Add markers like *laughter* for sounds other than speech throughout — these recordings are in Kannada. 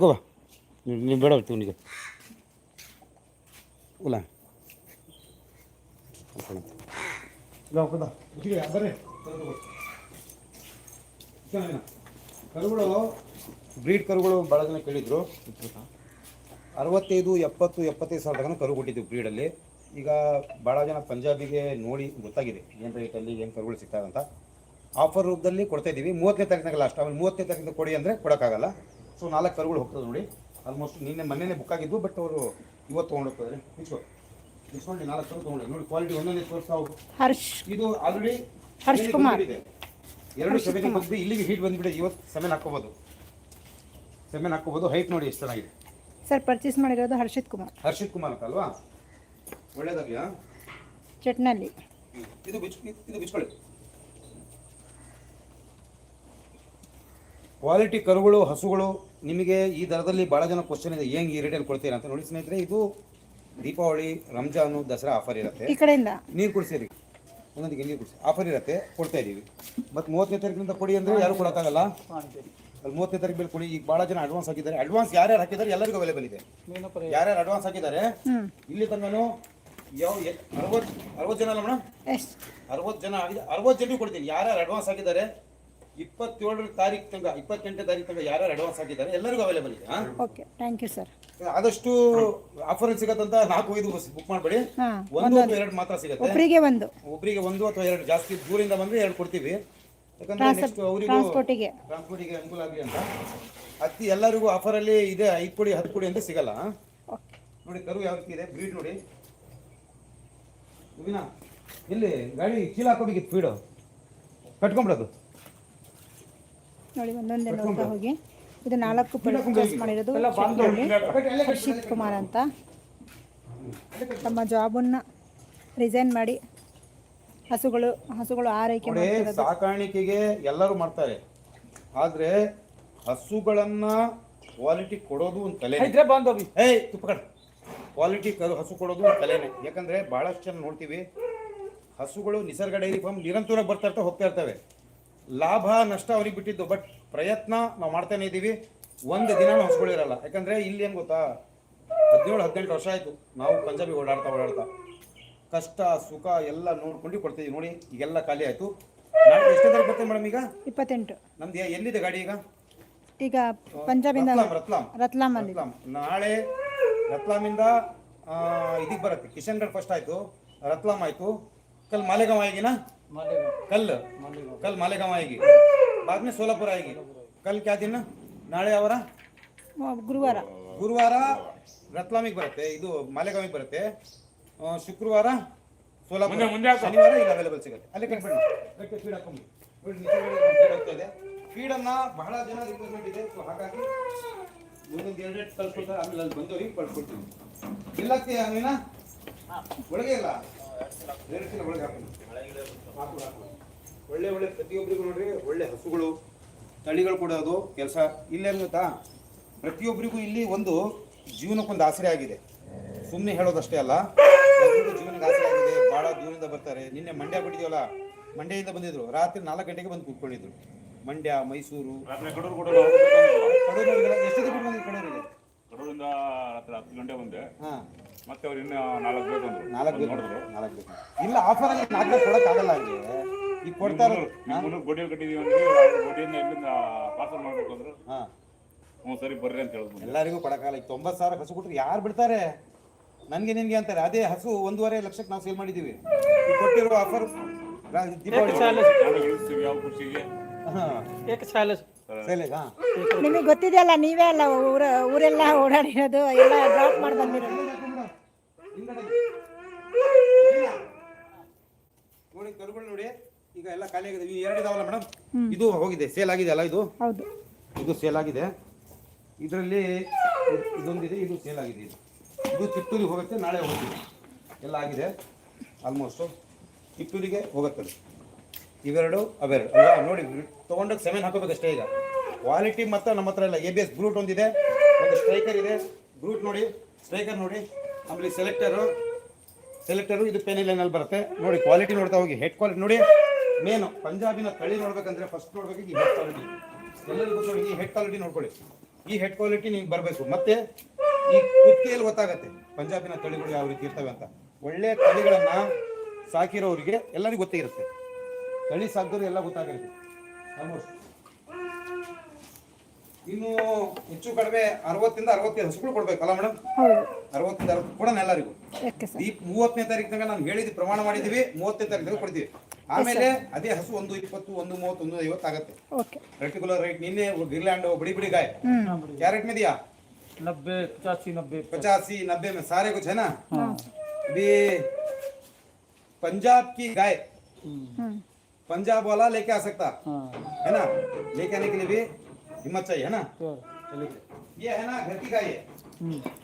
ಬಾ. ನೀವು ಬೇಡ ಬರ್ರಿ. ಕರುಗಳು ಬ್ರೀಡ್ ಕರುಗಳು ಭಾಳ ಜನ ಕೇಳಿದ್ರು. ಅರವತ್ತೈದು, ಎಪ್ಪತ್ತು, ಎಪ್ಪತ್ತೈದು ಸಾವಿರ ತನಕ ಕರು ಕೊಟ್ಟಿದ್ವಿ ಬ್ರೀಡಲ್ಲಿ ಈಗ ಭಾಳ ಜನ ಪಂಜಾಬಿಗೆ ನೋಡಿ ಗೊತ್ತಾಗಿದೆ ಏನು ರೇಟಲ್ಲಿ ಏನು ಕರುಗಳು ಸಿಗ್ತಾವಂತ ಆಫರ್ ರೂಪದಲ್ಲಿ ಕೊಡ್ತಾ ಇದ್ದೀವಿ. ಮೂವತ್ತನೇ ತಾರೀಕಿನಾಗ ಲಾಸ್ಟ್ ಆಮೇಲೆ ಮೂವತ್ತನೇ ತಾರೀಕಿನ ಕೊಡಿ ಅಂದರೆ ಕೊಡೋಕ್ಕಾಗಲ್ಲ. ಸೊ ನಾಲ್ಕು ಕರುಗಳು ಹೋಗ್ತದೆ ನೋಡಿ. ಆಲ್ಮೋಸ್ಟ್ ನಿನ್ನೆ ಮೊನ್ನೆನೇ ಬುಕ್ ಆಗಿದ್ದು ಬಟ್ ಅವರು ಇವತ್ತು ತೊಗೊಂಡು ಹೋಗ್ತಾರೆ. ಇಸ್ಕೊ ಇಸ್ಕೊಂಡು ನಾಲ್ಕು ಕರು ತೊಗೊಂಡು ನೋಡಿ ಕ್ವಾಲಿಟಿ ಒಂದೊಂದೇ ತೋರಿಸ್ತಾವು ಹರ್ಷ್ ಇದು ಆಲ್ರೆಡಿ ಹರ್ಷ್ ಕುಮಾರ್. ಎರಡು ಸೆವೆನ್ ಬಂದು ಇಲ್ಲಿಗೆ ಹೀಟ್ ಬಂದ್ಬಿಡಿ ಇವತ್ತು ಸೆಮೆನ್ ಹಾಕೋಬೋದು ಸೆಮೆನ್ ಹಾಕೋಬೋದು ಹೈಟ್ ನೋಡಿ ಎಷ್ಟು ಚೆನ್ನಾಗಿದೆ. ಸರ್ ಪರ್ಚೇಸ್ ಮಾಡಿರೋದು ಹರ್ಷಿತ್ ಕುಮಾರ್. ಹರ್ಷಿತ್ ಕುಮಾರ್ ಅಂತ ಅಲ್ವಾ? ಒಳ್ಳೇದಾಗ್ಯಾ ಚಟ್ನಲ್ಲಿ. ಇದು ಬಿಚ್ ಇದು ಬಿಚ್ಕೊಳ್ಳಿ. ಕ್ವಾಲಿಟಿ ಕರುಗಳು ಹಸುಗಳು ನಿಮಗೆ ಈ ದರದಲ್ಲಿ ಭಾಳ ಜನ ಕ್ವಶನ್ ಇದೆ ಹೆಂಗೆ ಈ ರೇಟಲ್ಲಿ ಕೊಡ್ತೀರಾ ಅಂತ ನೋಡಿ ಸ್ನೇಹಿತರೆ ಇದು ದೀಪಾವಳಿ ರಂಜಾನ್ ದಸರಾ ಆಫರ್ ಇರುತ್ತೆ. ಈ ಕಡೆಯಿಂದ. ನೀರು ಕುಡಿಸಿರಿ. ಒಂದೊಂದಿಗೆ ನೀರು ಕುಡಿಸಿ. ಆಫರ್ ಇರುತ್ತೆ ಕೊಡ್ತಾ ಇದೀವಿ. ಮತ್ತು ಮೂವತ್ತನೇ ತಾರೀಕಿನಿಂದ ಕೊಡಿ ಅಂದರೆ ಯಾರು ಕೊಡೋಕ್ಕಾಗಲ್ಲ. ಅಲ್ಲಿ ಮೂವತ್ತನೇ ತಾರೀಕು ಮೇಲೆ ಕೊಡಿ. ಈಗ ಭಾಳ ಜನ ಅಡ್ವಾನ್ಸ್ ಹಾಕಿದ್ದಾರೆ. ಅಡ್ವಾನ್ಸ್ ಯಾರ್ಯಾರು ಹಾಕಿದ್ದಾರೆ ಎಲ್ಲರಿಗೂ ಅವೈಲೇಬಲ್ ಇದೆ. ಯಾರ್ಯಾರು ಅಡ್ವಾನ್ಸ್ ಹಾಕಿದ್ದಾರೆ ಇಲ್ಲಿ ತನಕನೂ ಯಾವ ಅರವತ್ತು ಅರವತ್ತು ಜನ ಅಲ್ಲ ಮೇಡಮ್? ಅರವತ್ತು ಜನ ಆಗಿದೆ. ಅರವತ್ತು ಜನ ಕೊಡ್ತೀನಿ. ಯಾರ್ಯಾರು ಅಡ್ವಾನ್ಸ್ ಹಾಕಿದ್ದಾರೆ ಇಪ್ಪತ್ತೇಳರ ತಾರೀಕು ತನಕ ಇಪ್ಪತ್ತೆಂಟನೇ ತಾರೀಕು ತನಕ ಯಾರ್ಯಾರು ಅಡ್ವಾನ್ಸ್ ಹಾಕಿದ್ದಾರೆ ಎಲ್ಲರಿಗೂ ಅವೈಲೇಬಲ್ ಇದೆ ಹಾಂ? ಓಕೆ ಥ್ಯಾಂಕ್ ಯು ಸರ್ ಆದಷ್ಟು ಆಫರ್ ಸಿಗತ್ತಂತ ನಾಲ್ಕು ಐದು ಬಸ್ ಬುಕ್ ಮಾಡಬೇಡಿ. ಹಾಂ ಒಂದು ಅಥವಾ ಎರಡು ಮಾತ್ರ ಸಿಗುತ್ತೆ. ಒಬ್ಬರಿಗೆ ಒಂದು. ಒಬ್ಬರಿಗೆ ಒಂದು ಅಥವಾ ಎರಡು ಜಾಸ್ತಿ ದೂರಿಂದ ಬಂದ್ರೆ ಎರಡು ಕೊಡ್ತೀವಿ. ಯಾಕಂದ್ರೆ ನೆಕ್ಸ್ಟ್ ಅವರಿಗೂ ಟ್ರಾನ್ಸ್ಪೋರ್ಟಿಗೆ ಟ್ರಾನ್ಸ್ಪೋರ್ಟಿಗೆ ಅನುಕೂಲ ಆಗಲಿ ಅಂತ. ಅತ್ತಿ ಎಲ್ಲರಿಗೂ ಅಲ್ಲಿ ಇದೆ ಐದು ಕೊಡಿ ಹತ್ತು ಕೊಡಿ ಅಂತ ಸಿಗಲ್ಲ. ಓಕೆ ನೋಡಿ ಕರು ಯಾವ ರೀತಿ ಇದೆ ಬ್ರೀಡ್ ನೋಡಿ. ಹೂವಿನ ಇಲ್ಲಿ ಗಾಡಿ ಚೀಲ ಹಾಕೋಬೇಕಿತ್ತು ಫೀಡು ಕಟ್ಕೊಂಬಿಡೋದು ನೋಡಿ ಒಂದೊಂದೇ ನೋಡ್ತಾ ಹೋಗಿ. ಇದು ನಾಲ್ಕು ಪರ್ಚೇಸ್ ಮಾಡಿರೋದು ಹರ್ಷಿತ್ ಕುಮಾರ್ ಅಂತ. ತಮ್ಮ ಜಾಬನ್ನ ರಿಸೈನ್ ಮಾಡಿ. ಹಸುಗಳು ಹಸುಗಳು ಆರೈಕೆ ಸಾಕಾಣಿಕೆಗೆ ಎಲ್ಲರೂ ಮಾಡ್ತಾರೆ. ಆದ್ರೆ ಹಸುಗಳನ್ನ ಕ್ವಾಲಿಟಿ ಕೊಡೋದು ಒಂದು ಕಲೆ ಏಯ್ ತುಪ್ಪಕಡ ಕ್ವಾಲಿಟಿ ಕರು ಹಸು ಕೊಡೋದು ಒಂದು ತಲೆನೇ. ಯಾಕಂದ್ರೆ ಬಹಳಷ್ಟು ಜನ ನೋಡ್ತೀವಿ ಹಸುಗಳು ನಿಸರ್ಗ ಡೈರಿ ಫಾರ್ಮ್ ನಿರಂತರ ಬರ್ತಾ ಇರ್ತಾವೆ ಹೋಗ್ತಾ ಇರ್ತವೆ. ಲಾಭ ನಷ್ಟ ಅವ್ರಿಗೆ ಬಿಟ್ಟಿದ್ದು. ಬಟ್ ಪ್ರಯತ್ನ ನಾವು ಮಾಡ್ತಾನೆ ಇದ್ದೀವಿ ಒಂದು ದಿನ ಹೊಸ್ಕೊಳ್ಳಿರಲ್ಲ ಯಾಕಂದ್ರೆ ಇಲ್ಲಿ ಏನು ಗೊತ್ತಾ? ಹದಿನೇಳು ಹದಿನೆಂಟು ವರ್ಷ ಆಯ್ತು. ನಾವು ಪಂಜಾಬಿ ಓಡಾಡ್ತಾ ಓಡಾಡ್ತಾ. ಕಷ್ಟ ಸುಖ ಎಲ್ಲ ನೋಡ್ಕೊಂಡು ಕೊಡ್ತೀವಿ ನೋಡಿ ಈಗೆಲ್ಲ ಖಾಲಿ ಆಯಿತು. ನಾಳೆ ಎಷ್ಟೇ ತಾರೀಕು ಮೇಡಮ್ ಈಗ? ಇಪ್ಪತ್ತೆಂಟು. ನಮ್ದು ಎಲ್ಲಿದೆ ಗಾಡಿ ಈಗ? ಈಗ ಪಂಜಾಬಿಂದ ರತ್ಲಾಮ್ ರತ್ಲಾಮ್. ರತ್ಲಾಂ ರತ್ಲಾಮ್. ನಾಳೆ ರತ್ಲಾಮಿಂದ ಇದಕ್ಕೆ ಬರುತ್ತೆ. ಕಿಶನ್ಗಢ ಫಸ್ಟ್ ಆಯ್ತು. ರತ್ಲಾಮ್ ಆಯ್ತು. ಕಲ್ ಮಾಲೆಗಾಂವ್ ಆಯ್ಗಿನ ಕಲ್ ಕಲ್ ಮಾಲೆಗಾಂವ್ ಆಯ್ಗಿ बाद में सोलापुर आएगी कल क्या दिन ನಾಳೆ ಅವರ ಗುರುವಾರ ಗುರುವಾರ ರತ್ಲಾಮಿಗೆ ಬರುತ್ತೆ ಇದು ಮಾಲೆಗಾಂವಿಗೆ ಬರುತ್ತೆ ಆ, ಶುಕ್ರವಾರ ಸೋಲಾಪುರ ಶನಿವಾರ ಇಲ್ಲಿ ಅವೈಲೇಬಲ್ ಸಿಗುತ್ತೆ ಅಲ್ಲಿ ಕಟ್ಬಿಡಿ ಗಟ್ಟಿ ಫೀಡ್ ಹಾಕೊಂಬಿಡಿ ನೋಡಿ ನಿಸರ್ಗದಲ್ಲಿ ಫೀಡ್ ಹೋಗ್ತಾ ಇದೆ ಫೀಡನ್ನ ಬಹಳ ಜನ ರಿಕ್ವೈರ್ಮೆಂಟ್ ಇದೆ ಸೊ ಹಾಗಾಗಿ ಒಂದೊಂದು ಎರಡು ಎರಡು ಕಳ್ಸ್ಕೊಳ್ತಾರೆ ಆಮೇಲೆ ಅಲ್ಲಿ ಬಂದವ್ರಿಗೆ ಕಳ್ಸ್ಕೊಡ್ತೀವಿ ಇಲ್ಲ ಹಾಕ್ತೀಯ ನೀನ ಒಳಗೆ ಇಲ್ಲ ಒಳಗೆ ಒಳ್ಳೆ ಒಳ್ಳೆ ಪ್ರತಿಯೊಬ್ಬರಿಗೂ ನೋಡ್ರಿ ಒಳ್ಳೆ ಹಸುಗಳು ತಳಿಗಳು ಕೊಡೋದು ಕೆಲಸ. ಇಲ್ಲೇನು ಗೊತ್ತಾ? ಪ್ರತಿಯೊಬ್ಬರಿಗೂ ಇಲ್ಲಿ ಒಂದು ಜೀವನಕ್ಕೊಂದು ಆಸರೆ ಆಗಿದೆ. ಸುಮ್ಮನೆ ಹೇಳೋದಷ್ಟೇ ಅಲ್ಲ. ಜೀವನದ ಜೀವನಕ್ಕೆ ಆಸರೆ ಆಗಿದೆ. ಭಾಳ ದೂರದಿಂದ ಬರ್ತಾರೆ. ನಿನ್ನೆ ಮಂಡ್ಯ ಬಿಟ್ಟಿದ್ವಲ್ಲ ಮಂಡ್ಯದಿಂದ ಬಂದಿದ್ರು. ರಾತ್ರಿ ನಾಲ್ಕು ಗಂಟೆಗೆ ಬಂದು ಕೂತ್ಕೊಂಡಿದ್ರು. ಮಂಡ್ಯ ಮೈಸೂರು ಕಡೂರು ಎಷ್ಟು ಕಡೂರಿಗೆ? ಕಡೂರಿಂದ ರಾತ್ರಿ ಹತ್ತು ಗಂಟೆ ಬಂದೆ ಹಾಂ. ಮತ್ತೆ ಅವ್ರು ಇನ್ನ ನಾಲ್ಕು ಬೇಕು ಅಂದ್ರು ನಾಲ್ಕು ಬೇಕು ನೋಡಿದ್ರು. ನಾಲ್ಕು ಬೇಕು ಇಲ್ಲ ಆಫರ್ ಆಗಿ ನಾಲ್ಕು ಕೊಡೋಕ್ಕಾಗಲ್ಲ ಅಲ್ಲಿ ಈಗ ಕೊಡ್ತಾ ಇರೋದು ನೀವು ಮುನ್ನೂರು ಗೋಡಿ ಕಟ್ಟಿದೀವಿ ಅಂದ್ರೆ ಗೋಡಿಯಿಂದ ಇಲ್ಲಿಂದ ಪಾರ್ಸಲ್ ಮಾಡ್ಬೇಕು ಅಂದ್ರು ಹಾಂ. ಹ್ಞೂ ಸರಿ ಬರ್ರಿ ಅಂತ ಹೇಳಿದ್ರು ಎಲ್ಲರಿಗೂ ಕೊಡಕ್ಕಾಗಲ್ಲ ಈಗ ತೊಂಬತ್ತು ಸಾವಿರ ಹಸು ಕೊಟ್ಟರೆ ಯಾರು ಬಿಡ್ತಾರೆ? ನನಗೆ ನಿನಗೆ ಅಂತಾರೆ. ಅದೇ ಹಸು ಒಂದೂವರೆ ಲಕ್ಷಕ್ಕೆ ನಾವು ಸೇಲ್ ಮಾಡಿದ್ದೀವಿ. ಈಗ ಕೊಟ್ಟಿರೋ ಆಫರ್ ದೀಪಾವಳಿ ಯಾವ ಖುಷಿಗೆ? ಹಾಂ ನಿಮಗೆ ಗೊತ್ತಿದೆಯಲ್ಲ ನೀವೇ ಅಲ್ಲ ಊರ ಊರೆಲ್ಲ ಓಡಾಡಿರೋದು ಎಲ್ಲ ಡ್ರಾಪ್ ಮಾಡಿ ಬಂದಿರೋದು. ನೋಡಿ ಕರುಗಳು ನೋಡಿ ಈಗ ಎಲ್ಲ ಖಾಲಿ ಆಗಿದೆ. ಇವು ಎರಡು ಇದಾವಲ್ಲ ಮೇಡಮ್ ಇದು ಹೋಗಿದೆ ಸೇಲ್ ಆಗಿದೆ ಅಲ್ಲ ಇದು? ಹೌದು. ಇದು ಸೇಲ್ ಆಗಿದೆ. ಇದರಲ್ಲಿ ಇದೊಂದಿದೆ ಇದು ಸೇಲ್ ಆಗಿದೆ. ಇದು ಇದು ಹೋಗುತ್ತೆ ನಾಳೆ ಹೋಗುತ್ತೆ ಎಲ್ಲ ಆಗಿದೆ. ಆಲ್ಮೋಸ್ಟು ತಿಪ್ಪೂರಿಗೆ ಹೋಗುತ್ತೆ. ಇವೆರಡು ಅವೆರಡು. ಅಲ್ವಾ? ನೋಡಿ, ತೊಗೊಂಡೋಗಿ ಸೆವೆನ್ ಹಾಕೋಬೇಕಷ್ಟೇ ಈಗ. ಕ್ವಾಲಿಟಿ ಮತ್ತು ನಮ್ಮ ಹತ್ರ ಇಲ್ಲ. ಎ ಬಿ ಎಸ್ ಬ್ರೂಟ್ ಒಂದಿದೆ. ಒಂದು ಸ್ಟ್ರೈಕರ್ ಇದೆ. ಬ್ರೂಟ್ ನೋಡಿ ಸ್ಟ್ರೈಕರ್ ನೋಡಿ. ಆಮೇಲೆ ಸೆಲೆಕ್ಟರು ಸೆಲೆಕ್ಟರು ಇದು ಪೆನ್ ಲೈನಲ್ಲಿ ಬರುತ್ತೆ. ನೋಡಿ ಕ್ವಾಲಿಟಿ ನೋಡ್ತಾ ಹೋಗಿ. ಹೆಡ್ ಕ್ವಾಲಿಟಿ ನೋಡಿ. ಮೇನು ಪಂಜಾಬಿನ ತಳಿ ನೋಡ್ಬೇಕಂದ್ರೆ ಫಸ್ಟ್ ನೋಡ್ಬೇಕು. ಈ ಹೆಡ್ ಕ್ವಾಲಿಟಿ ಎಲ್ಲರಿಗೂ ನೋಡಿ ಈ ಹೆಡ್ ಕ್ವಾಲಿಟಿ ನೋಡ್ಕೊಳ್ಳಿ. ಈ ಹೆಡ್ ಕ್ವಾಲಿಟಿ ನಿಮ್ಗೆ ಬರಬೇಕು. ಮತ್ತೆ ಈ ಕುತ್ತಿಯಲ್ಲಿ ಗೊತ್ತಾಗತ್ತೆ ಪಂಜಾಬಿನ ತಳಿಗಳು ಯಾವ ರೀತಿ ಇರ್ತವೆ ಅಂತ. ಒಳ್ಳೆ ತಳಿಗಳನ್ನ ಸಾಕಿರೋರಿಗೆ ಎಲ್ಲರಿಗೂ ಗೊತ್ತೇ ಇರುತ್ತೆ ತಳಿ ಸಾಕಿದವ್ರು ಎಲ್ಲ ಗೊತ್ತಾಗಿರುತ್ತೆ ಆಲ್ಮೋಸ್ಟ್ ಇನ್ನು ಹೆಚ್ಚು ಕಡಿಮೆ ಅರವತ್ತಿಂದ ಅರವತ್ತೈದು ಹಸುಗಳು ಕೊಡ್ಬೇಕಲ್ಲ ಮೇಡಮ್ ಹೌದು ಅರವತ್ತಿಂದ ಅರವತ್ತು ಕೊಡೋಣ ಎಲ್ಲರಿಗೂ ಓಕೆ ಸರ್ ಈ ಮೂವತ್ತನೇ ತಾರೀಕು ತನಕ ನಾನು ಹೇಳಿದ್ದು ಪ್ರಮಾಣ ಮಾಡಿದೀವಿ ಮೂವತ್ತನೇ ತಾರೀಕು ತನಕ ಕೊಡ್ತೀವಿ ಆಮೇಲೆ ಅದೇ ಹಸು ಒಂದು ಇಪ್ಪತ್ತು ಒಂದು ಮೂವತ್ತು ಒಂದು ಐವತ್ತು ಆಗುತ್ತೆ ಓಕೆ ರೆಟಿಕ್ಯುಲರ್ ರೈಟ್ ನಿನ್ನೆ ಗಿರ್ಲ್ಯಾಂಡ್ बड़ी बड़ी गाय ಹ್ಮ್ क्या रेट में दिया नब्बे पचासी नब्बे पचासी नब्बे में सारे कुछ है ना ಹಾಂ अभी पंजाब की गाय ಹ್ಮ್ पंजाब वाला लेके आ सकता हाँ है ना लेके आने के लिए भी हिम्मत चाहिए है ना श्योर चलिए ये है ना घर की गाय है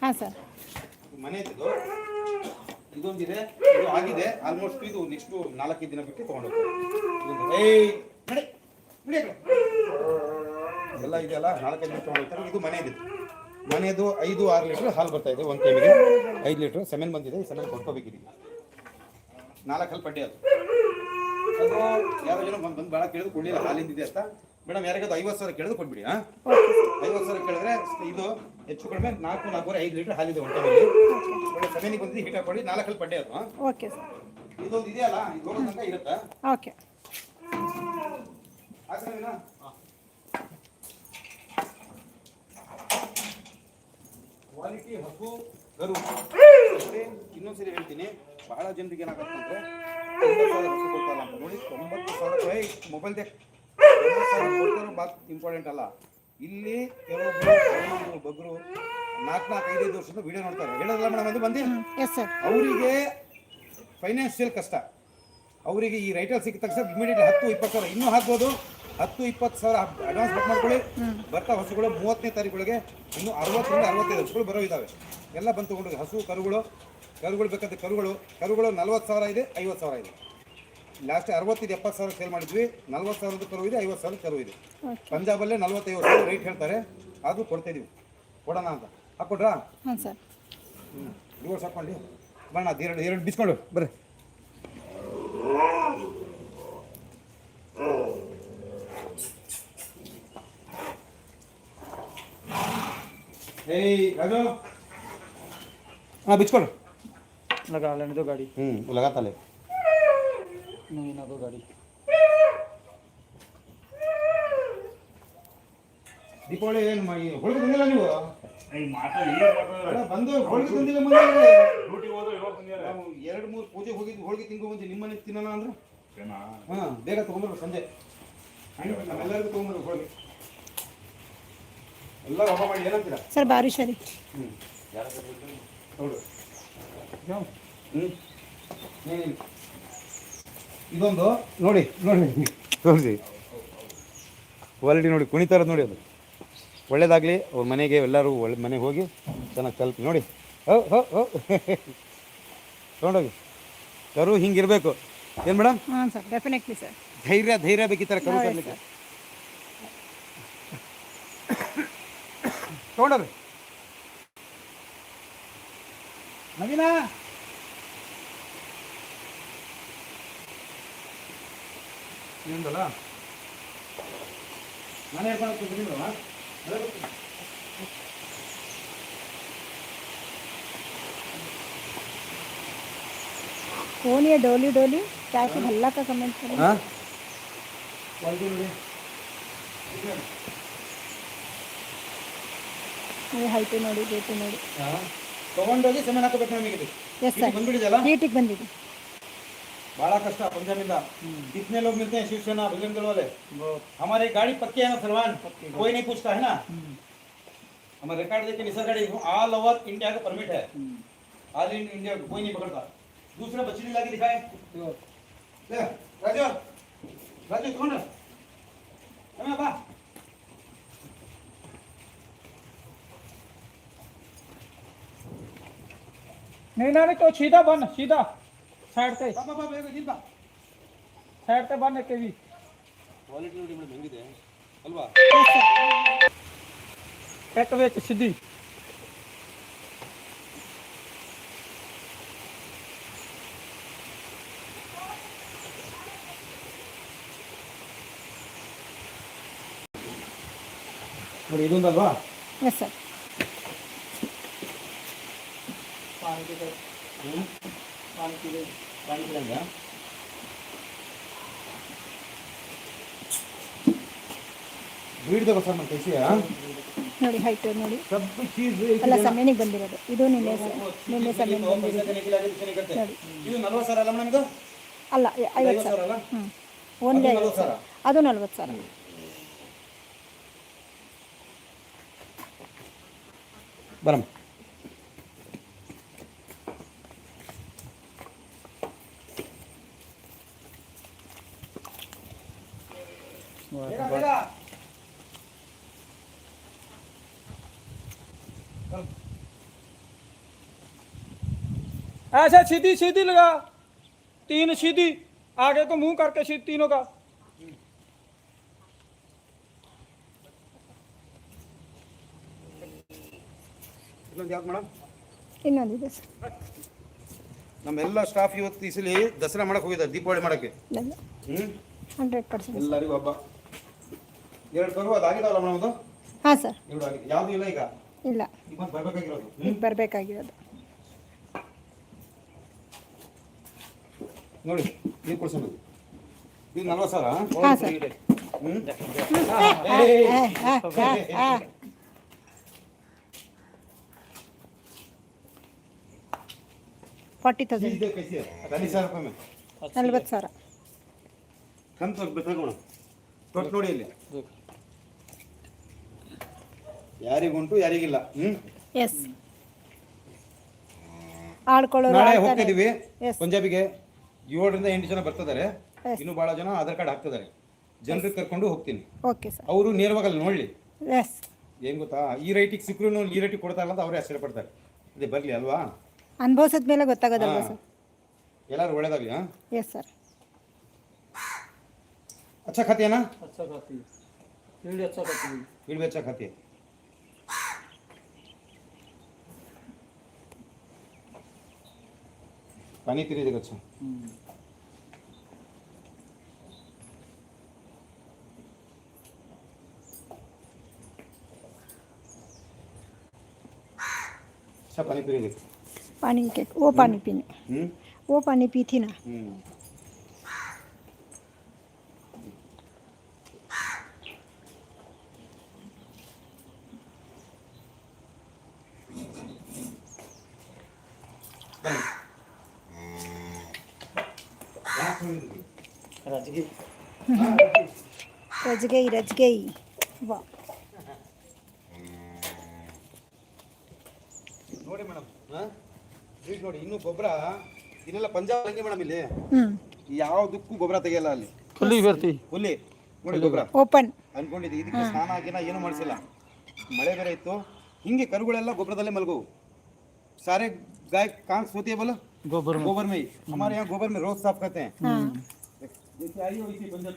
ಹಾಂ ಸರ್ ಮನೆ ಇದ್ದು ಇದೊಂದಿದೆ ಇದು ಆಗಿದೆ ಆಲ್ಮೋಸ್ಟ್ ಇದು ನೆಕ್ಸ್ಟ್ ನಾಲ್ಕೈದು ದಿನ ಬಿಟ್ಟು ತಗೊಂಡು ಹೋಗ್ತಾರೆ ಏಯ್ ನಡಿ ನಡಿ ಆ ಕಡೆ. ಎಲ್ಲ ಇದೆಯಲ್ಲ ನಾಲ್ಕೈದು ದಿನ ತಗೊಂಡು ಹೋಗ್ತಾರೆ ಇದು ಮನೆಯದು ಮನೆಯದು ಐದು ಆರು ಲೀಟರ್ ಹಾಲು ಬರ್ತಾ ಇದೆ ಒಂದು ಟೈಮಿಗೆ ಐದು ಲೀಟರ್ ಸೆಮೆನ್ ಬಂದಿದೆ ಈ ಸೆಮೆನ್ ಕೊಡ್ಕೋಬೇಕಿದೆ ನಾಲ್ಕು ಹಲ್ ಪಡ್ಡೆ ಅದು ಅದು ಯಾರೋ ಜನ ಬಂದು ಬಂದು ಭಾಳ ಕೇಳಿದ್ರು ಕೊಡಲಿಲ್ಲ ಹಾಲಿಂದಿದೆ ಅಂತ. ಮೇಡಮ್ ಯಾರಿಗಾದ್ರು ಐವತ್ತು ಸಾವಿರ ಕೇಳಿದ್ರು ಕೊಟ್ಬಿಡಿ ಹಾಂ ಐವತ್ತು ಸಾವಿರ ಕೇಳಿದ್ರೆ ಇದು ಹೆಚ್ಚು ಕಡಿಮೆ ನಾಲ್ಕು ನಾಲ್ಕೂವರೆ ಐದು ಲೀಟರ್ ಹಾಲಿದೆ ಹೊಟ್ಟೆಯಲ್ಲಿ ಒಳ್ಳೆ ಸೆಮೆನಿಗೆ ಬಂದಿದ್ದು ಹೀಟ್ ಹಾಕೊಳ್ಳಿ ನಾಲ್ಕಲ್ಲಿ ಪಡ್ಡೆ ಅದು. Okay sir. ಇದೊಂದು ಇದೆಯಲ್ಲ ಇದು ತನಕ ಇರುತ್ತಾ? ಓಕೆ. ಕ್ವಾಲಿಟಿ ಹಸು ಗರು. ಇನ್ನೊಂದ್ಸರಿ ಹೇಳ್ತೀನಿ ಬಹಳ ಜನರಿಗೆ ಏನಾಗುತ್ತೆ ಅಂದ್ರೆ ನೋಡಿ ಸಾವಿರ ಮೊಬೈಲ್ ದೇ ಬಾತ್ ಇಂಪಾರ್ಟೆಂಟ್ ಅಲ್ಲ ಇಲ್ಲಿ ಕೆಲವೊಬ್ಬರು ಬಗ್ರು ನಾಲ್ಕು ನಾಲ್ಕು ಐದೈದು ವರ್ಷದ ವಿಡಿಯೋ ನೋಡ್ತಾರೆ ಹೇಳೋದಲ್ಲ ಮೇಡಮ್ ಅದು ಬಂದು ಅವರಿಗೆ ಫೈನಾನ್ಷಿಯಲ್ ಕಷ್ಟ ಅವರಿಗೆ ಈ ರೈಟಲ್ ಸಿಕ್ಕ ತಕ್ಷಣ ಇಮಿಡಿಯೇಟ್ ಹತ್ತು ಇಪ್ಪತ್ತು ಸಾವಿರ ಇನ್ನೂ ಹಾಕ್ಬೋದು ಹತ್ತು ಇಪ್ಪತ್ತು ಸಾವಿರ ಅಡ್ವಾನ್ಸ್ ಬುಕ್ ಮಾಡ್ಕೊಳ್ಳಿ ಬರ್ತಾ ಹಸುಗಳು ಮೂವತ್ತನೇ ತಾರೀಕೊಳಗೆ ಇನ್ನು ಅರವತ್ತರಿಂದ ಅರವತ್ತೈದು ಹಸುಗಳು ಬರೋ ಇದ್ದಾವೆ ಎಲ್ಲ ಬಂದು ತಗೊಂಡೋಗಿ ಹಸು ಕರುಗಳು ಕರುಗಳು ಬೇಕಂತ ಕರುಗಳು ಕರುಗಳು ನಲ್ವತ್ತು ಸಾವಿರ ಇದೆ ಐವತ್ತು ಸಾವಿರ ಇದೆ. ಲಾಸ್ಟ್ ಅರವತ್ತಿದೆ ಎಪ್ಪತ್ತು ಸಾವಿರ ಸೇಲ್ ಮಾಡಿದ್ವಿ ನಲ್ವತ್ತು ಸಾವಿರದ ಕರು ಇದೆ ಐವತ್ತು ಸಾವಿರ ಕರು ಇದೆ. ಪಂಜಾಬಲ್ಲೇ ನಲ್ವತ್ತೈವತ್ತು ಸಾವಿರ ರೇಟ್ ಹೇಳ್ತಾರೆ ಅದು ಕೊಡ್ತಾ ಇದೀವಿ. ಕೊಡೋಣ ಅಂತ. ಹಾಕ್ಕೊಡ್ರಾ ಹ್ಞೂ ಸರ್. ಡಿವೋರ್ಸ್ ಹಾಕೊಂಡು ಬಣ್ಣ ಎರಡು ಎರಡು ಬಿಸ್ಕೊಂಡು. ಬರ್ರಿ. ಏಯ್ ರಾಜು. ಹಾಂ ಬಿಚ್ಕೊಳ್ಳು लगा लेने दो गाड़ी ಹ್ಞೂ ಲಗಾತಾಲೆ नहीं ना दो गाड़ी ದೀಪಾವಳಿ ಏನು ಹೋಳಿಗೆ ತಂದಿಲ್ಲ ನೀವು ಈಗ ಮಾತಾಡಿ ಈಗ ಮಾತಾಡಿದ್ರೆ ಅಲ್ಲ, ಬಂದು ಹೋಳಿಗೆ ತಂದಿಲ್ಲ ಮುಂದೆ ಡ್ಯೂಟಿ ಹೋದ್ರೆ ಇವಾಗ ಬಂದಿದ್ದಾರೆ ನಾವು ಎರಡು ಮೂರು ಪೂಜೆ ಹೋಗಿದ್ದು ಹೋಳಿಗೆ ತಿನ್ಕೊ ಬಂದು ನಿಮ್ಮನೆ ತಿನ್ನೋಣ ಅಂದ್ರೆ ಏನಾ ಹಾಂ ಬೇಗ ತೊಗೊಂಬರ್ಬೇಕು ಸಂಜೆ ನಮ್ಮೆಲ್ಲರಿಗೂ ತೊಗೊಂಬರ್ಬೇಕು ಹೋಳಿಗೆ ಎಲ್ಲ ಹಬ್ಬ ಮಾಡಿ ಏನಂತೀರಾ ಸರ್ ಬಾರಿ ಶರಿ ಹ್ಞೂ ನೋಡು जाओ ಹ್ಞೂ ಏನಿಲ್ಲ ಇದೊಂದು ನೋಡಿ ನೋಡಿ. ತೋರಿಸಿ. ಕ್ವಾಲಿಟಿ ನೋಡಿ ಕುಣಿತಾರದು ನೋಡಿ ಅದು. ಒಳ್ಳೇದಾಗಲಿ ಅವ್ರ ಮನೆಗೆ ಎಲ್ಲರೂ ಒಳ್ಳೆ ಮನೆಗೆ ಹೋಗಿ ಚೆನ್ನಾಗಿ ತಲುಪಿ ನೋಡಿ. ಹೋ ಹೋ ಹೋ. ತೊಗೊಂಡೋಗಿ. ಕರು ಹಿಂಗಿರಬೇಕು ಏನು ಮೇಡಮ್ ಹಾಂ ಸರ್ ಡೆಫಿನೆಟ್ಲಿ ಸರ್. ಧೈರ್ಯ ಧೈರ್ಯ ಬೇಕಿತ್ತಾರೆ ಕರು ತರಲಿಕ್ಕೆ ತೊಗೊಂಡ್ರಿ ನವೀನಾ? ನಿಮ್ದಲ್ಲ ಮನೆ ಹೇಳ್ಕೊಂಡು ಕುಂತಿದ್ದೀರಲ್ಲ ಫೋನ್ ಯಾ ಡೋಲಿ ಡೋಲಿ ಚಾಚಿ ಹಲ್ಲಕ ಕಮೆಂಟ್ ಮಾಡಿ. ಹಾಂ ನೋಡಿ ಬೇತೆ ನೋಡಿ. ತಗೊಂಡೋಗಿ ಸಮಾನ ಹಾಕೋಬೇಕು ನಮಗೆ ಇದು ಎಸ್ ಸರ್ ಬಂದ್ಬಿಡಿದಲ್ಲ ನೀಟಿಗೆ ಬಂದಿದೆ बड़ा कष्ट है पंजाब में कितने लोग मिलते हैं शिवसेना बजरंग दल वाले हमारी गाड़ी पक्की है ना सलमान कोई नहीं पूछता है ना हमारे रिकॉर्ड देखिए निसर गाड़ी ऑल ओवर इंडिया का परमिट है ऑल इन इंडिया कोई नहीं पकड़ता दूसरा बच्ची लाके दिखाए ले, राजू राजू कौन है नहीं ना नहीं तो सीधा बन सीधा साइड से ಬಾ ಬಾ ಬೇಗ ನಿಂತ साइड से बन के भी ಕ್ವಾಲಿಟಿ ನೋಡಿ ಮೇಡಮ್ ಹೆಂಗಿದೆ ಅಲ್ವಾ एक वे सीधी ನೋಡಿ ಇದೊಂದಲ್ವಾ ಎಸ್ ಸರ್ ನಮ್ಮ ನೋಡಿ ಹೈಟ್ ನೋಡಿ. ಸಬ್ ಚೀಸ್ ಅಲ್ಲ ಬಂದಿರೋದು. ಇದು ನಿನ್ನೆ ನಿನ್ನೆ ಸಮಯ ಇದು 40 ಸಾವಿರ ಅಲ್ಲ ನಮ್ದು ಅಲ್ಲ 50 ಸಾವಿರ. ಅಲ್ಲ? ಒಂದೇ 40 ಸಾವಿರ. ಅದು 40 ಸಾವಿರ. ಬರಮ್ಮ ऐसे सीधी सीधी लगा तीन सीधी आगे को मुंह करके सीधी तीनों का ಇನ್ನೊಂದು ಯಾವ್ದು ಮೇಡಮ್ ಇನ್ನೊಂದಿದೆ ಸರ್ ನಮ್ಮೆಲ್ಲ ಸ್ಟಾಫ್ ಇವತ್ತು ಈ ಸಲ ದಸರಾ ಮಾಡಕ್ಕೆ ಹೋಗಿದ್ದಾರೆ ದೀಪಾವಳಿ ಮಾಡಕ್ಕೆ ಇಲ್ಲ ಹ್ಮ್ ಹಂಡ್ರೆಡ್ ಪರ್ಸೆಂಟ್ ಎಲ್ಲರಿಗೂ ಹಬ್ಬ ಎರಡು ಸರ್. ಯಾವುದು ಇಲ್ಲ ಈಗ? ಇಲ್ಲ. ಬರಬೇಕಾಗಿರೋದು. ಬರಬೇಕಾಗಿರೋದು. ನೋಡಿ ಇದು ನಲ್ವತ್ತು ಸಾವಿರ ಸರ್. Forty thousand. ನಲ್ವತ್ತು ಸಾವಿರ. ಕಂತು ನೋಡಿ ಇಲ್ಲಿ. ಯಾರಿಗುಂಟು ಯಾರಿಗಿಲ್ಲ ಹ್ಮ್ ಎಸ್ ಆಡ್ಕೊಳ್ಳೋರು ನಾಳೆ ಆಡ್ತಾರೆ ಹೋಗ್ತಿದೀವಿ Yes. ಪಂಜಾಬಿಗೆ ಏಳರಿಂದ ಎಂಟು ಜನ ಬರ್ತಿದ್ದಾರೆ Yes. ಇನ್ನು ಬಹಳ ಜನ ಆಧಾರ್ ಕಾರ್ಡ್ ಹಾಕ್ತಿದ್ದಾರೆ ಜನರಿಗೆ ಕರ್ಕೊಂಡು ಹೋಗ್ತೀನಿ ಓಕೆ ಸರ್ ಅವರು ನೇರವಾಗಿ ಅಲ್ಲಿ ನೋಡ್ಲಿ ಎಸ್ ಏನ್ ಗೊತ್ತಾ ಈ ರೈಟಿಗೆ ಸಿಕ್ಕರು ಈ ರೈಟಿಗೆ ಕೊಡ್ತಾ ಇಲ್ಲ ಅಂತ ಅವರೇ ಆಶ್ಚರ್ಯ ಪಡ್ತಾರೆ ಅದೇ ಬರ್ಲಿ ಅಲ್ವಾ ಅನುಭವಿಸಿದ ಮೇಲೆ ಗೊತ್ತಾಗೋದಲ್ವ ಹಾ. ಸರ್ ಎಲ್ಲರೂ ಒಳ್ಳೇದಾಗ್ಲಿ ಹಾ ಎಸ್ ಸರ್ अच्छा खाती है ना अच्छा खाती फील्ड अच्छा खाती है फीड भी अच्छा पानी पी रही देखो अच्छा अच्छा पानी पी रही देखो पानी के वो पानी पीने हम्म वो पानी पी थी ना हम्म रज गई रज गई वाह ನೋಡಿ ಮೇಡಮ್ ಈಗ ನೋಡಿ ಇನ್ನು ಗೊಬ್ಬರ ಇದನ್ನೆಲ್ಲ ಪಂಜಾಬ್ ಹಂಗೆ ಮೇಡಮ್ ಇಲ್ಲಿ ಹ್ಮ್ ಯಾವುದಕ್ಕೂ ಗೊಬ್ಬರ ತೆಗಿಯಲ್ಲ ಅಲ್ಲಿ खुली फिरती ಹುಲ್ಲಿ ನೋಡಿ ಗೊಬ್ಬರ ಓಪನ್ ಅನ್ಕೊಂಡಿದ್ದೆ ಇದಕ್ಕೆ ಸ್ನಾನ ಆಗಿನ ಏನು ಮಾಡಿಸಿಲ್ಲ ಮಳೆ ಬೇರೆ ಇತ್ತು ಹಿಂಗೆ ಕರುಗಳೆಲ್ಲ ಗೊಬ್ಬರದಲ್ಲೇ ಮಲಗವು सारे गाय कहाँ सोती है बोलो गोबर गोबर में ही हमारे यहाँ गोबर में रोज साफ करते हैं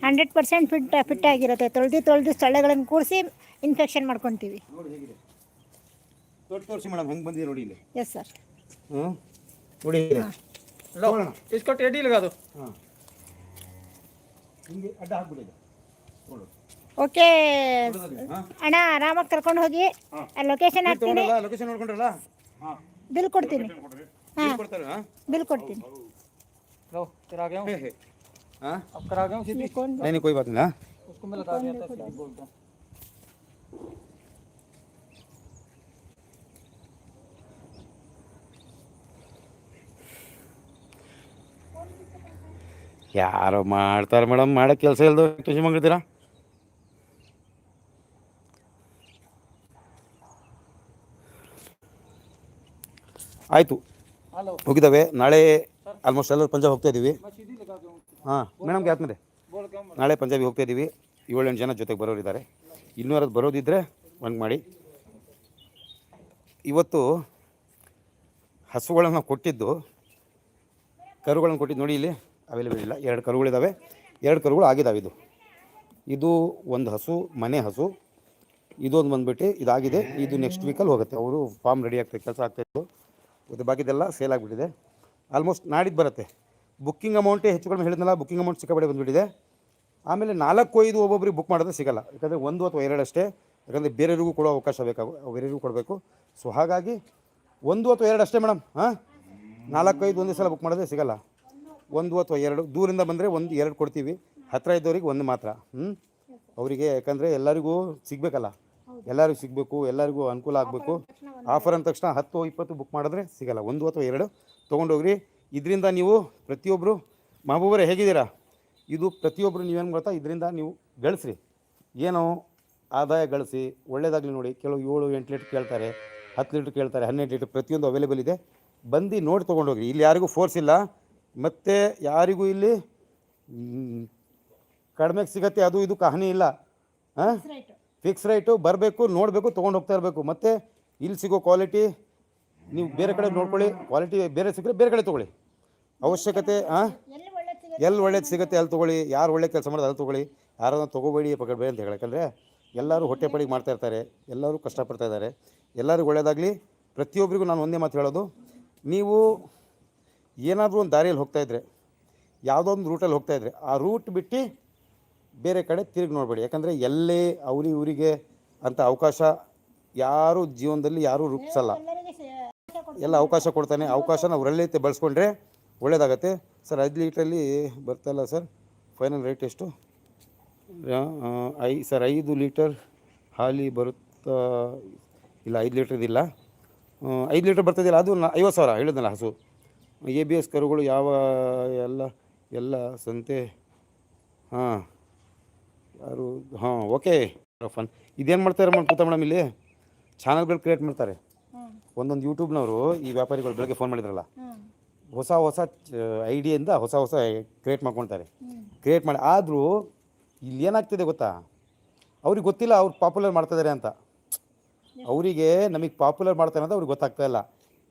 ಹಂಡ್ರೆಡ್ ಪರ್ಸೆಂಟ್ ಫಿಟ್ ಫಿಟ್ ಆಗಿರುತ್ತೆ ತೊಳೆದು ತೊಳೆದು ಸೊಳ್ಳೆಗಳನ್ನು ಕೂಡಿಸಿ ಇನ್ಫೆಕ್ಷನ್ ಮಾಡ್ಕೊತೀವಿ ನೋಡಿ ಹೇಗಿದೆ ತೊಟ್ಟು ತೋರಿಸಿ ಮೇಡಮ್ ಹೆಂಗೆ ಬಂದಿದೆ ನೋಡಿ ಇಲ್ಲಿ ಎಸ್ ಸರ್ ಹ್ಞೂ ನೋಡಿ ಹೇಗಿದೆ लो इसको टेढ़ी लगा दो ಹಾಂ ಹಿಂಗೆ ಅಡ್ಡ ಹಾಕ್ಬಿಟ್ಟಿದೆ ನೋಡು ಓಕೆ ಹಾಂ ಅಣ್ಣ ಆರಾಮಾಗಿ ಕರ್ಕೊಂಡು ಹೋಗಿ ಲೊಕೇಶನ್ ಹಾಕ್ತೀನಿ ತೊಗೊಂಡ್ರಲ್ಲ ಲೊಕೇಶನ್ ನೋಡ್ಕೊಂಡ್ರಲ್ಲ ಬಿಲ್ ಕೊಡ್ತೀನಿ ಹಾಂ ಕೊಡ್ತಾರೆ ಹಾಂ ಬಿಲ್ ಕೊಡ್ತೀನಿ लो करा गया हूँ हाँ अब करा गया हूँ सीधी कौन नहीं नहीं कोई बात नहीं हाँ उसको मैं लगा दिया था सीधी बोलता हूँ ಯಾರೋ ಮಾಡ್ತಾರೆ ಮೇಡಮ್ ಮಾಡೋ ಕೆಲಸ ಇಲ್ದು ತುಜಿ ಮಾಡಿರ್ತೀರಾ ಆಯಿತು हेलो ಹೋಗಿದ್ದಾವೆ ನಾಳೆ ಆಲ್ಮೋಸ್ಟ್ ಎಲ್ಲರೂ ಪಂಜಾಬ್ ಹೋಗ್ತಾ ಇದ್ದೀವಿ मैं सीधी लगा दूँ ಹಾಂ ಮೇಡಮ್ ಆದ್ಮೇಲೆ ನಾಳೆ ಪಂಜಾಬಿ ಹೋಗ್ತಾ ಇದ್ದೀವಿ. ಏಳೆಂಟು ಜನ ಜೊತೆಗೆ ಬರೋರಿದ್ದಾರೆ. ಇನ್ನೂ ಯಾರು ಬರೋದಿದ್ದರೆ ಒಂದು ಮಾಡಿ. ಇವತ್ತು ಹಸುಗಳನ್ನು ಕೊಟ್ಟಿದ್ದು, ಕರುಗಳನ್ನು ಕೊಟ್ಟಿದ್ದು ನೋಡಿ ಇಲ್ಲಿ ಅವೈಲೇಬಲ್ ಇಲ್ಲ. ಎರಡು ಕರುಗಳಿದ್ದಾವೆ ಎರಡು ಕರುಗಳು ಆಗಿದ್ದಾವೆ ಇದು. ಇದು ಒಂದು ಹಸು, ಮನೆ ಹಸು. ಇದೊಂದು ಬಂದುಬಿಟ್ಟು ಇದಾಗಿದೆ. ಇದು ನೆಕ್ಸ್ಟ್ ವೀಕಲ್ಲಿ ಹೋಗುತ್ತೆ. ಅವರು ಫಾರ್ಮ್ ರೆಡಿ ಆಗ್ತದೆ ಕೆಲಸ ಆಗ್ತಾಯಿತ್ತು ಮತ್ತು ಬಾಕಿದೆಲ್ಲ ಸೇಲ್ ಆಗಿಬಿಟ್ಟಿದೆ. ಆಲ್ಮೋಸ್ಟ್ ನಾಡಿದ್ದು ಬರುತ್ತೆ. ಬುಕ್ಕಿಂಗ್ ಅಮೌಂಟೇ ಹೆಚ್ಚು ಕಡಿಮೆ ಹೇಳಿದ್ನಲ್ಲ ಬುಕ್ಕಿಂಗ್ ಅಮೌಂಟ್ ಸಿಕ್ಕಾಪಡೆ ಬಂದುಬಿಟ್ಟಿದೆ. ಆಮೇಲೆ ನಾಲ್ಕು ಐದು ಒಬ್ಬೊಬ್ಬರಿಗೆ ಬುಕ್ ಮಾಡಿದ್ರೆ ಸಿಗಲ್ಲ. ಯಾಕಂದರೆ ಒಂದು ಅಥವಾ ಎರಡಷ್ಟೇ ಯಾಕಂದರೆ ಬೇರೆಯವ್ರಿಗೂ ಕೊಡೋ ಅವಕಾಶ ಬೇಕಾಗು ಬೇರೆಯವರಿಗೂ ಕೊಡಬೇಕು. ಸೊ ಹಾಗಾಗಿ ಒಂದು ಅಥವಾ ಎರಡು ಅಷ್ಟೇ ಮೇಡಮ್ ಹಾಂ? ನಾಲ್ಕೈದು ಒಂದೇ ಸಲ ಬುಕ್ ಮಾಡಿದ್ರೆ ಸಿಗಲ್ಲ. ಒಂದು ಅಥವಾ ಎರಡು ದೂರಿಂದ ಬಂದರೆ ಒಂದು ಎರಡು ಕೊಡ್ತೀವಿ. ಹತ್ತಿರ ಇದ್ದವ್ರಿಗೆ ಒಂದು ಮಾತ್ರ ಹ್ಞೂ ಅವರಿಗೆ ಯಾಕಂದರೆ ಎಲ್ಲರಿಗೂ ಸಿಗಬೇಕಲ್ಲ. ಎಲ್ಲರಿಗೂ ಸಿಗಬೇಕು ಎಲ್ಲರಿಗೂ ಅನುಕೂಲ ಆಗಬೇಕು. ಆಫರ್ ಅಂದ ತಕ್ಷಣ ಹತ್ತು ಇಪ್ಪತ್ತು ಬುಕ್ ಮಾಡಿದ್ರೆ ಸಿಗಲ್ಲ. ಒಂದು ಅಥವಾ ಎರಡು ತೊಗೊಂಡೋಗ್ರಿ. ಇದರಿಂದ ನೀವು ಪ್ರತಿಯೊಬ್ಬರು ಮಹಬೂಬರೇ ಹೇಗಿದ್ದೀರಾ? ಇದು ಪ್ರತಿಯೊಬ್ಬರು ನೀವೇನು ಗೊತ್ತಾ? ಇದರಿಂದ ನೀವು ಗಳಿಸ್ರಿ. ಏನೋ ಆದಾಯ ಗಳಿಸಿ ಒಳ್ಳೆಯದಾಗಲಿ ನೋಡಿ. ಕೆಲವು ಏಳು ಎಂಟು ಲೀಟ್ರ್ ಕೇಳ್ತಾರೆ ಹತ್ತು ಲೀಟ್ರ್ ಕೇಳ್ತಾರೆ ಹನ್ನೆರಡು ಲೀಟ್ರ್ ಪ್ರತಿಯೊಂದು ಅವೈಲೇಬಲ್ ಇದೆ. ಬಂದು ನೋಡಿ ತೊಗೊಂಡೋಗ್ರಿ. ಇಲ್ಲಿ ಯಾರಿಗೂ ಫೋರ್ಸ್ ಇಲ್ಲ. ಮತ್ತು ಯಾರಿಗೂ ಇಲ್ಲಿ ಕಡಿಮೆಗೆ ಸಿಗತ್ತೆ ಅದು ಇದು ಕಹಾನಿ ಇಲ್ಲ. ಹಾಂ? ಫಿಕ್ಸ್ ರೈಟು ಬರಬೇಕು ನೋಡಬೇಕು ತೊಗೊಂಡು ಹೋಗ್ತಾ ಇರಬೇಕು. ಮತ್ತು ಇಲ್ಲಿ ಸಿಗೋ ಕ್ವಾಲಿಟಿ ನೀವು ಬೇರೆ ಕಡೆ ನೋಡ್ಕೊಳ್ಳಿ ಕ್ವಾಲಿಟಿ ಬೇರೆ ಸಿಕ್ಕರೆ ಬೇರೆ ಕಡೆ ತೊಗೊಳ್ಳಿ. ಅವಶ್ಯಕತೆ ಹಾಂ ಎಲ್ಲಿ ಒಳ್ಳೇದು ಸಿಗುತ್ತೆ ಅಲ್ಲಿ ತೊಗೊಳ್ಳಿ, ಯಾರು ಒಳ್ಳೆ ಕೆಲಸ ಮಾಡೋದು ಅಲ್ಲಿ ತೊಗೊಳ್ಳಿ, ಯಾರನ್ನ ತೊಗೋಬೇಡಿ ಪಕಡ್ಬೇಡಿ ಅಂತ ಹೇಳಿ. ಯಾಕಂದರೆ ಎಲ್ಲರೂ ಹೊಟ್ಟೆ ಪಡಿಗೆ ಮಾಡ್ತಾ ಇರ್ತಾರೆ, ಎಲ್ಲರೂ ಕಷ್ಟಪಡ್ತಾ ಇದ್ದಾರೆ. ಎಲ್ಲರಿಗೂ ಒಳ್ಳೇದಾಗಲಿ. ಪ್ರತಿಯೊಬ್ಬರಿಗೂ ನಾನು ಒಂದೇ ಮಾತು ಹೇಳೋದು, ನೀವು ಏನಾದರೂ ಒಂದು ದಾರಿಯಲ್ಲಿ ಹೋಗ್ತಾ ಇದ್ರೆ, ಯಾವುದೋ ಒಂದು ರೂಟಲ್ಲಿ ಹೋಗ್ತಾ ಇದ್ರೆ, ಆ ರೂಟ್ ಬಿಟ್ಟು ಬೇರೆ ಕಡೆ ತಿರುಗಿ ನೋಡಬೇಡಿ. ಯಾಕಂದರೆ ಎಲ್ಲೇ ಅವ್ರಿ ಇವರಿಗೆ ಅಂತ ಅವಕಾಶ ಯಾರು ಜೀವನದಲ್ಲಿ ಯಾರೂ ರೂಪಿಸಲ್ಲ. ಎಲ್ಲ ಅವಕಾಶ ಕೊಡ್ತಾನೆ. ಅವಕಾಶನ ಅವರಲ್ಲೇ ಬಳಸ್ಕೊಂಡ್ರೆ ಒಳ್ಳೇದಾಗತ್ತೆ. ಸರ್ ಐದು ಲೀಟ್ರಲ್ಲಿ ಬರ್ತಲ್ಲ ಸರ್. ಫೈನಲ್ ರೇಟ್ ಎಷ್ಟು? ಆ, ಐ ಸರ್ ಐದು ಲೀಟರ್ ಹಾಲಿ ಬರುತ್ತಾ ಇಲ್ಲ ಐದು ಲೀಟ್ರದಿಲ್ಲ ಐದು ಲೀಟರ್ ಬರ್ತದಿಲ್ಲ ಅದು ನಾ ಐವತ್ತು ಸಾವಿರ ಹೇಳಿದ್ನಲ್ಲ ಹಸು. ಎ ಬಿ ಎಸ್ ಕರುಗಳು ಯಾವ ಎಲ್ಲ ಎಲ್ಲ ಸಂತೆ? ಹಾಂ. ಯಾರು ಹಾಂ ಓಕೆ. ಫನ್ ಇದೇನು ಮಾಡ್ತಾರೆ ಮಾಡ್ಕೊತ ಮೇಡಮ್ ಇಲ್ಲಿ? ಚಾನಲ್ಗಳು ಕ್ರಿಯೇಟ್ ಮಾಡ್ತಾರೆ. ಒಂದೊಂದು ಯೂಟ್ಯೂಬ್ನವರು ಈ ವ್ಯಾಪಾರಿಗಳು ಬೆಳಗ್ಗೆ ಫೋನ್ ಮಾಡಿದ್ರಲ್ಲ? ಹೊಸ ಹೊಸ ಐಡಿಯಿಂದ ಹೊಸ ಹೊಸ ಕ್ರಿಯೇಟ್ ಮಾಡ್ಕೊಳ್ತಾರೆ ಕ್ರಿಯೇಟ್ ಮಾಡಿ ಆದರೂ ಇಲ್ಲಿ ಏನಾಗ್ತಿದೆ ಗೊತ್ತಾ? ಅವ್ರಿಗೆ ಗೊತ್ತಿಲ್ಲ ಅವ್ರು ಪಾಪ್ಯುಲರ್ ಮಾಡ್ತಿದ್ದಾರೆ ಅಂತ. ಅವರಿಗೆ ನಮಗೆ ಪಾಪ್ಯುಲರ್ ಮಾಡ್ತಾರೆ ಅಂತ ಅವ್ರಿಗೆ ಗೊತ್ತಾಗ್ತಾ ಇಲ್ಲ.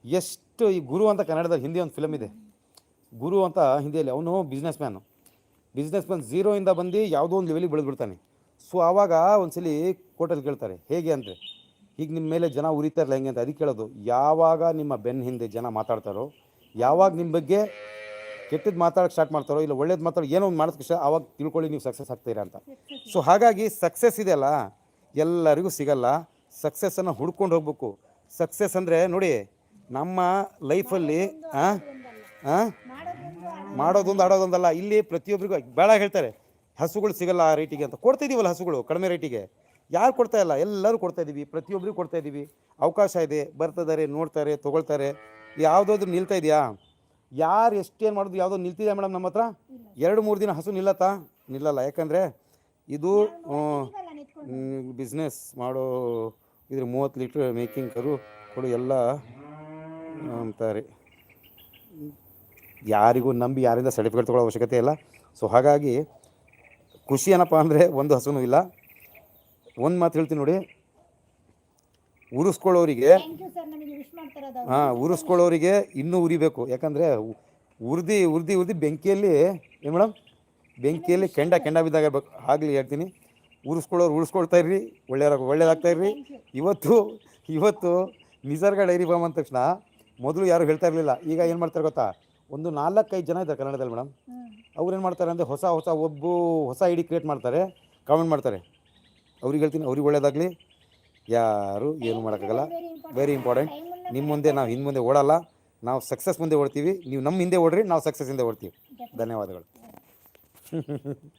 ಎಷ್ಟು ಈ ಗುರು ಅಂತ ಕನ್ನಡದಲ್ಲಿ ಹಿಂದಿ ಒಂದು ಫಿಲಮ್ ಇದೆ. ಗುರು ಅಂತ ಹಿಂದಿಯಲ್ಲಿ ಅವನು ಬಿಸ್ನೆಸ್ ಮ್ಯಾನು ಬಿಸ್ನೆಸ್ ಮ್ಯಾನ್ ಝೀರೋಯಿಂದ ಬಂದು ಯಾವುದೋ ಒಂದು ಲೆವೆಲಿಗೆ ಬೆಳೆದ್ಬಿಡ್ತಾನೆ. ಸೊ ಆವಾಗ ಒಂದ್ಸಲಿ ಕೋರ್ಟಲ್ಲಿ ಕೇಳ್ತಾರೆ ಹೇಗೆ ಅಂದರೆ ಈಗ ನಿಮ್ಮ ಮೇಲೆ ಜನ ಉರಿತಾರಲ್ಲ ಹೆಂಗೆ ಅಂತ ಅದಕ್ಕೆ ಕೇಳೋದು ಯಾವಾಗ ನಿಮ್ಮ ಬೆನ್ನ ಹಿಂದೆ ಜನ ಮಾತಾಡ್ತಾರೋ, ಯಾವಾಗ ನಿಮ್ಮ ಬಗ್ಗೆ ಕೆಟ್ಟದ್ದು ಮಾತಾಡೋಕೆ ಸ್ಟಾರ್ಟ್ ಮಾಡ್ತಾರೋ, ಇಲ್ಲ ಒಳ್ಳೇದು ಮಾತಾಡೋ ಏನೋ ಒಂದು ಮಾಡೋದಕ್ಕೆ ಅವಾಗ ತಿಳ್ಕೊಳ್ಳಿ ನೀವು ಸಕ್ಸಸ್ ಆಗ್ತೀರಾ ಅಂತ. ಸೊ ಹಾಗಾಗಿ ಸಕ್ಸಸ್ ಇದೆಯಲ್ಲ ಎಲ್ಲರಿಗೂ ಸಿಗಲ್ಲ ಸಕ್ಸಸ್ಸನ್ನು ಹುಡ್ಕೊಂಡು ಹೋಗ್ಬೇಕು. ಸಕ್ಸಸ್ ಅಂದರೆ ನೋಡಿ, ನಮ್ಮ ಲೈಫಲ್ಲಿ ಹಾಂ ಹಾಂ ಮಾಡೋದೊಂದು ಆಡೋದೊಂದಲ್ಲ, ಇಲ್ಲಿ ಪ್ರತಿಯೊಬ್ಬರಿಗೂ ಬೇಡ ಹೇಳ್ತಾರೆ, ಹಸುಗಳು ಸಿಗಲ್ಲ ಆ ರೇಟಿಗೆ ಅಂತ. ಕೊಡ್ತಿದ್ದೀವಲ್ಲ ಹಸುಗಳು, ಕಡಿಮೆ ರೇಟಿಗೆ ಯಾರು ಕೊಡ್ತಾ ಇಲ್ಲ? ಎಲ್ಲರೂ ಕೊಡ್ತಾ ಇದ್ದೀವಿ ಪ್ರತಿಯೊಬ್ಬರಿಗೂ ಕೊಡ್ತಾ ಇದ್ದೀವಿ ಅವಕಾಶ ಇದೆ. ಬರ್ತಿದ್ದಾರೆ ನೋಡ್ತಾರೆ ತೊಗೊಳ್ತಾರೆ. ಯಾವುದಾದ್ರು ನಿಲ್ತಾ ಇದೆಯಾ? ಯಾರು ಎಷ್ಟೇನು ಮಾಡೋದು ಯಾವುದೋ ನಿಲ್ತಿದೆ ಮೇಡಮ್ ನಮ್ಮ ಹತ್ರ? ಎರಡು ಮೂರು ದಿನ ಹಸು ನಿಲ್ಲತ್ತಾ? ನಿಲ್ಲಲ್ಲ. ಯಾಕಂದರೆ ಇದು ಬಿಸ್ನೆಸ್ ಮಾಡೋ ಇದ್ರ ಮೂವತ್ತು ಲೀಟ್ರ್ ಮೇಕಿಂಗ್ ಕರು ಕೊಡು ಎಲ್ಲ ಅಂತಾರೆ ಯಾರಿಗೂ ನಂಬಿ ಯಾರಿಂದ ಸರ್ಟಿಫಿಕೇಟ್ ತೊಗೊಳ್ಳೋ ಅವಶ್ಯಕತೆ ಇಲ್ಲ. ಸೊ ಹಾಗಾಗಿ ಖುಷಿ ಏನಪ್ಪ ಅಂದರೆ ಒಂದು ಹಸುನೂ ಇಲ್ಲ. ಒಂದು ಮಾತು ಹೇಳ್ತೀನಿ ನೋಡಿ. ಉರಿಸ್ಕೊಳ್ಳೋರಿಗೆ ಹಾಂ ಉರಿಸ್ಕೊಳ್ಳೋರಿಗೆ ಇನ್ನೂ ಉರಿಬೇಕು. ಯಾಕಂದರೆ ಉರ್ದಿ ಉರ್ದಿ ಉರ್ದಿ ಬೆಂಕಿಯಲ್ಲಿ ಏನು ಮೇಡಮ್ ಬೆಂಕಿಯಲ್ಲಿ ಕೆಂಡ ಕೆಂಡ ಬಿದ್ದಾಗ ಆಗಲಿ ಹೇಳ್ತೀನಿ. ಉರಿಸ್ಕೊಳ್ಳೋರು ಉಳಿಸ್ಕೊಳ್ತಾ ಇರ್ರಿ. ಒಳ್ಳೆಯ ಒಳ್ಳೇದಾಗ್ತಾ ಇರ್ರಿ. ಇವತ್ತು ಇವತ್ತು ನಿಸರ್ಗ ಡೈರಿ ಫಾರ್ಮ್ ಅಂದ ತಕ್ಷಣ ಮೊದಲು ಯಾರು ಹೇಳ್ತಾ ಇರಲಿಲ್ಲ. ಈಗ ಏನು ಮಾಡ್ತಾರೆ ಗೊತ್ತಾ? ಒಂದು ನಾಲ್ಕೈದು ಜನ ಇದ್ದಾರೆ ಕನ್ನಡದಲ್ಲಿ ಮೇಡಮ್ ಅವ್ರು ಏನು ಮಾಡ್ತಾರೆ ಅಂದರೆ ಹೊಸ ಹೊಸ ಒಬ್ಬ ಹೊಸ ಐಡಿ ಕ್ರಿಯೇಟ್ ಮಾಡ್ತಾರೆ. ಕಾಮೆಂಟ್ ಮಾಡ್ತಾರೆ. ಅವ್ರಿಗೆ ಹೇಳ್ತೀನಿ, ಅವ್ರಿಗೆ ಒಳ್ಳೇದಾಗಲಿ. ಯಾರು ಏನು ಮಾಡೋಕ್ಕಾಗಲ್ಲ. ವೆರಿ ಇಂಪಾರ್ಟೆಂಟ್ ನಿಮ್ಮ ಮುಂದೆ ನಾವು ಹಿಂದೆ ಮುಂದೆ ಓಡಲ್ಲ. ನಾವು ಸಕ್ಸಸ್ ಮುಂದೆ ಓಡ್ತೀವಿ. ನೀವು ನಮ್ಮ ಹಿಂದೆ ಓಡ್ರಿ, ನಾವು ಸಕ್ಸಸ್ ಹಿಂದೆ ಓಡ್ತೀವಿ. ಧನ್ಯವಾದಗಳು. *laughs*